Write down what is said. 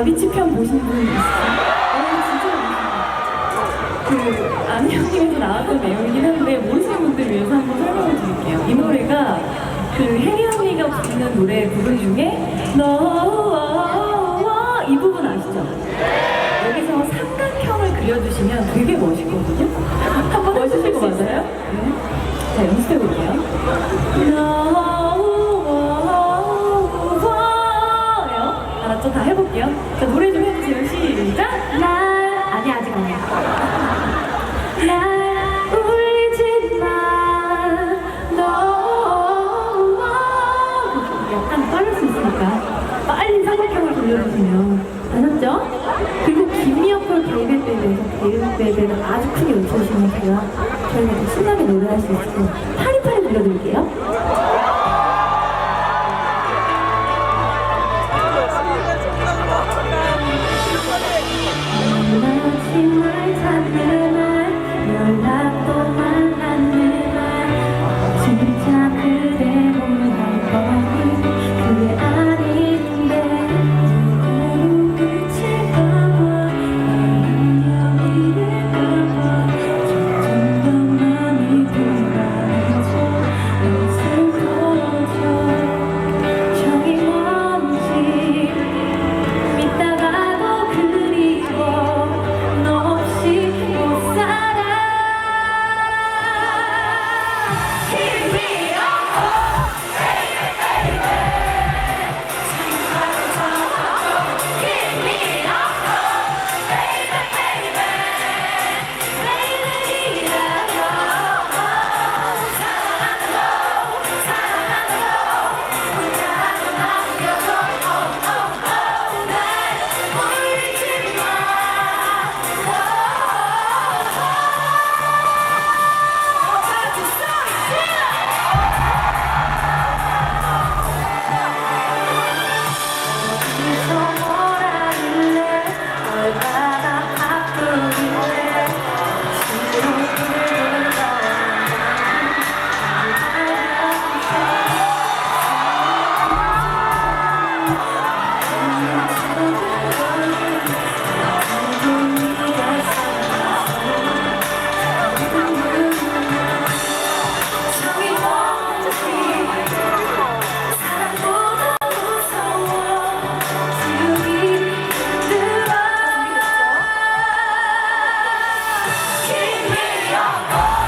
다비치 편 보신 분 있으세요? 어, 진짜. 그 안녕님에서 나왔던 내용이긴 한데 모르시는 분들 위해서 한번 설명을 드릴게요. 이 노래가 그 혜리 언니가 부르는 노래 부분 중에 너와 이 부분 아시죠? 여기서 삼각형을 그려주시면 되게 멋있거든요. 한번 해주실 거 맞아요? 네. 자 연습해 볼게요. 해볼게요. 자 노래 좀 해주세요. 시작. 날 아니 아직 아니야. 날 울리지 마 너와 약간 빠를 수 있으니까 빨리 삼각형을 돌려주시면 아셨죠? 그리고 김미어풀 베이베베에서 베이베베를 아주 크게 외쳐주시면 제가 저희가 더 신나게 노래할 수 있을 파리파리 불러드릴게요 Go!